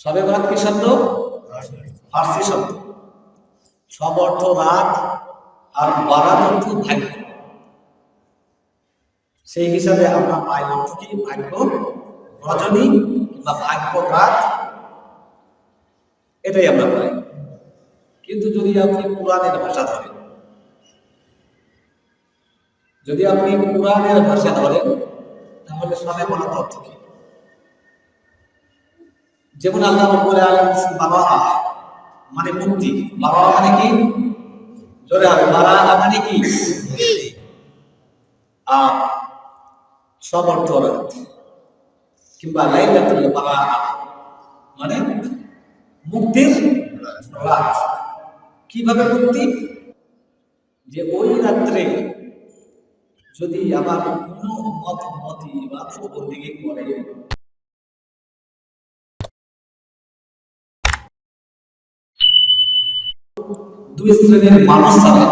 সবে বরাত কি শব্দ? ফার্সি শব্দ। সব অর্থ রাত আর বরাত অর্থ ভাগ্য। সেই হিসাবে আমরা পাই অর্থ কি? ভাগ্য রজনী কিংবা ভাগ্য রাত এটাই আমরা পাই। কিন্তু যদি আপনি কোরআনের ভাষা ধরেন, যদি আপনি কোরআনের ভাষা ধরেন, তাহলে সবে বরাত অর্থ কি? যেমন আল্লাহ বলে আলাইহিস বাবা মানে মুক্তি। বাবা মানে কি? জোরে হবে বারা মানে কি? আ, সব অর্থ রাত কিংবা লাইলাতুল বারা মানে মুক্তির রাত। কীভাবে মুক্তি? যে ওই রাত্রে যদি আমার কোনো মত মতি বা বন্দিকে করে দুই শ্রেণির মানুষ ছাড়া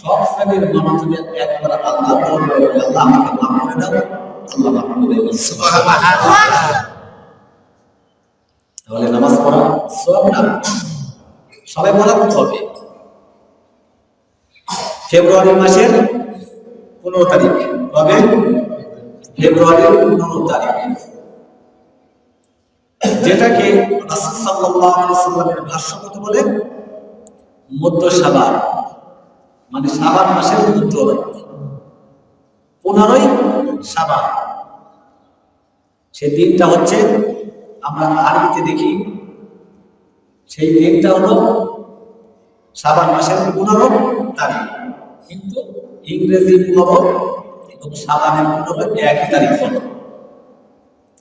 সব শ্রেণির মানুষ যদি একবার আল্লাহ আল্লাহ আমাকে মাফ করে আল্লাহ মাফ করে দেবে। তাহলে নামাজ পড়া সব না? সবাই বরাত হবে। ফেব্রুয়ারি মাসের পনেরো তারিখ কবে ফেব্রুয়ারির পনেরো তারিখ। যেটাকে রাসূল ভাষ্য মতে বলে মধ্য সাবান মানে সাবান মাসের মধ্য পনেরোই সাবান সেই দিনটা হচ্ছে আমরা আরবিতে দেখি। সেই দিনটা হলো সাবান মাসের পনেরো তারিখ। কিন্তু ইংরেজি পনেরো এবং সাবানের পনেরো একই তারিখ হলো।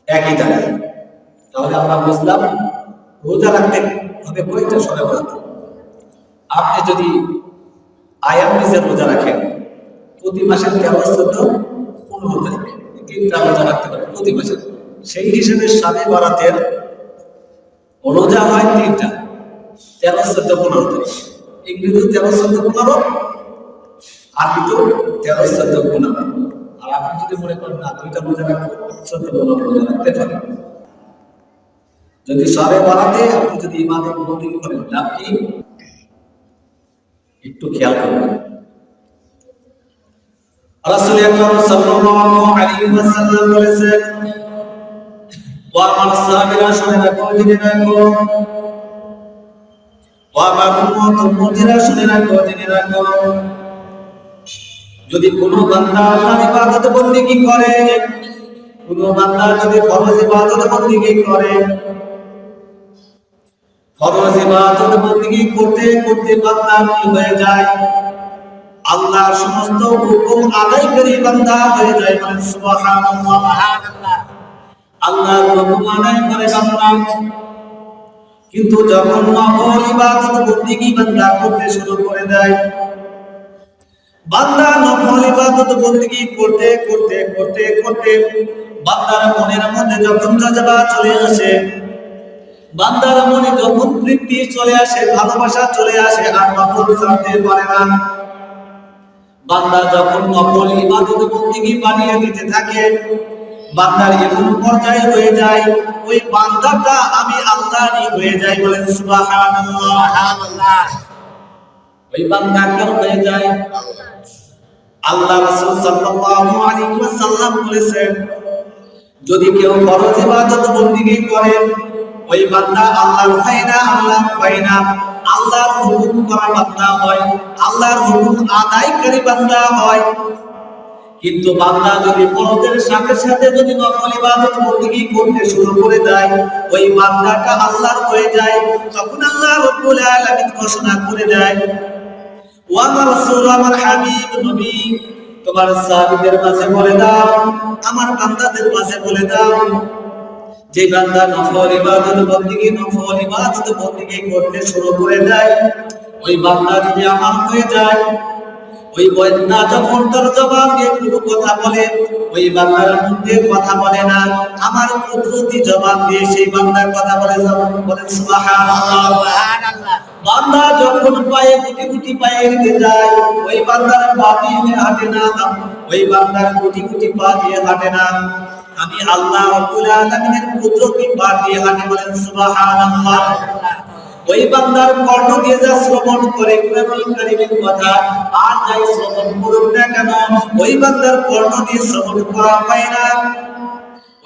একই তারিখ। তাহলে আমরা বুঝলাম, রোজা রাখতে হবে কয়টা সবে বরাত? আপনি যদি আয়াম নিজের রোজা রাখেন, প্রতি মাসের তেরো চোদ্দ, পনেরো তারিখ তিনটা রোজা রাখতে পারেন প্রতি মাসের সেই হিসেবে স্বামী বরাতের রোজা হয় তিনটা, তেরো চোদ্দ, পনেরো তারিখ। ইংরেজি তেরো চোদ্দ, পনেরো তেরো চোদ্দ, পনেরো। আর আপনি যদি মনে করেন, না, দুইটা রোজা পনেরো রোজা রাখতে পারেন যদি সবে বরাতে আপনি যদি ইমামে বন্দি করেন কি একটু খেয়াল করবেন রাসূল আকরাম সাল্লাল্লাহু আলাইহি ওয়াসাল্লাম বলেছেন সাহাবীরা শুনে রাখো, জেনে রাখো। ও শুনে রাখো, জেনে রাখো। যদি কোনো বান্দা আল্লাহর ইবাদত বন্দেগী করে, কোনো বান্দা যদি ফরজ ইবাদত বন্দেগী করে ফরজ ইবাদত বন্দেগী করতে করতে বান্দা হয়ে যায়। আল্লাহর সমস্ত হুকুম আদায়কারী বান্দা হয়ে যায় মানে সুবহানাল্লাহ আল্লাহর হুকুম আদায় করে বান্দা। কিন্তু যখন নফল ইবাদত বন্দেগী বান্দা করতে শুরু করে দেয়, বান্দা নফল ইবাদত বন্দেগী করতে করতে করতে করতে বান্দার মনের মধ্যে যখন জাজবা চলে আসে বান্দার মনে যখন তৃপ্তি চলে আসে, ভালোবাসা চলে আসে, আর নফল ছাড়তে পারে না। বান্দা যখন নফল ইবাদত বন্দেগী বানিয়ে দিতে থাকে, বান্দার এমন পর্যায়ে হয়ে যায়, ওই বান্দাটা আমি আল্লাহরই হয়ে যাই বলেন সুবহানাল্লাহ। ওই বান্দা কেন হয়ে যায়? আল্লাহ রাসূল সাল্লাল্লাহু আলাইহি ওয়াসাল্লাম বলেছেন, যদি কেউ ফরজ ইবাদত করে ওই বান্দা আল্লাহর হয় না, আল্লাহর হয় না। আল্লাহর হুকুম করা বান্দা হয়, আল্লাহর হুকুম আদায়কারী বান্দা হয়। কিন্তু বান্দা যদি ফরজের সাথে সাথে যদি নফল ইবাদত বন্দেগী করতে শুরু করে দেয়, ওই বান্দাটা আল্লাহর হয়ে যায়, তখন আল্লাহ রাব্বুল আলামিন ঘোষণা করে দেয় ও আমার রাসূল আমার হাবিব নবী। তোমার সাহাবীদের মাঝে বলে দাও, আমার বান্দাদের মাঝে বলে দাও যে বান্দা নফল ইবাদত বন্দেগী, নফল ইবাদত বন্দেগী করতে শুরু করে দেয়, ওই বান্দা যদি আমার হয়ে যায়, ওই বন্যা যখন তার জবাব দিয়ে কোনো কথা বলে, ওই বান্দার মধ্যে কথা বলে না, আমার কুদরতি জবাব দিয়ে সেই বান্দার কথা বলে বলে, সুবহানাল্লাহ বান্দা যখন পায়ে গুটি গুটি পায়ে হেঁটে যায়, ওই বান্দার পা দিয়ে হাঁটে না, ওই বান্দার গুটি গুটি পা দিয়ে হাঁটে না। আমি আল্লাহ রাব্বুল আলামিনের কুদরতি পার দিয়ে হাঁটি বলেন, সুবহানাল্লাহ। ওই বান্দার কর্ণ দিয়ে যা শ্রবণ করে, কোরআনুল কারীমের কথা, আর যাই শ্রবণ করুক না কেন, ওই বান্দার কর্ণ দিয়ে শ্রবণ করা হয় না।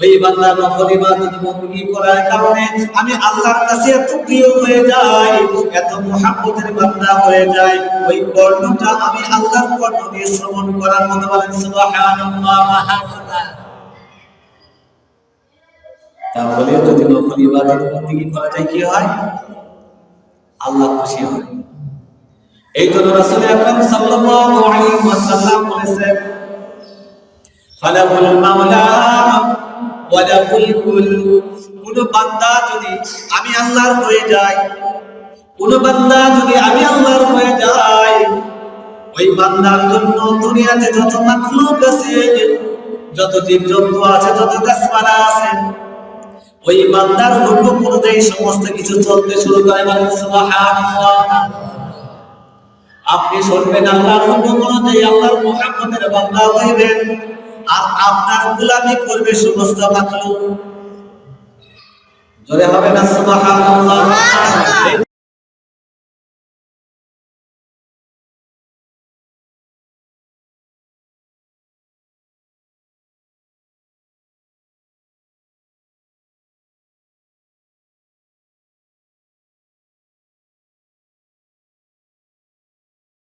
ওই বান্দার নফল ইবাদত বন্দী করার কারণে আমি আল্লাহর কাছে এত প্রিয় হয়ে যাই, এত মুহাব্বতের বান্দা হয়ে যাই। ওই কর্ণটা আমি আল্লাহর কর্ণ দিয়ে শ্রবণ করার মতো বলেন, সুবহানাল্লাহ। তাহলে যদি নফল ইবাদত বন্দী করা যায় কি হয়? আল্লাহ খুশি হয়। এই জন্য রাসূল আকরাম সাল্লাল্লাহু আলাইহি ওয়াসাল্লাম বলেছেন ফালাহুল মাওলা ওয়ালাহুল কুল। কোন বান্দা যদি আমি আল্লাহর হয়ে যাই, কোন বান্দা যদি আমি আল্লাহর হয়ে যাই, ওই বান্দার জন্য দুনিয়াতে যত মাখলুক আছে, যত জীবজন্তু আছে, যত গাছপালা আছে ওই বান্দার হুকুম অনুযায়ী সমস্ত কিছু চলতে শুরু করে আপনি শুনবেন আল্লাহর হুকুম অনুযায়ী আল্লাহর মুহাম্মদের বান্দা হইবেন, আর আপনার গোলামি করবে সমস্ত মাখলুক জোরে হবে না, সুবহানাল্লাহ।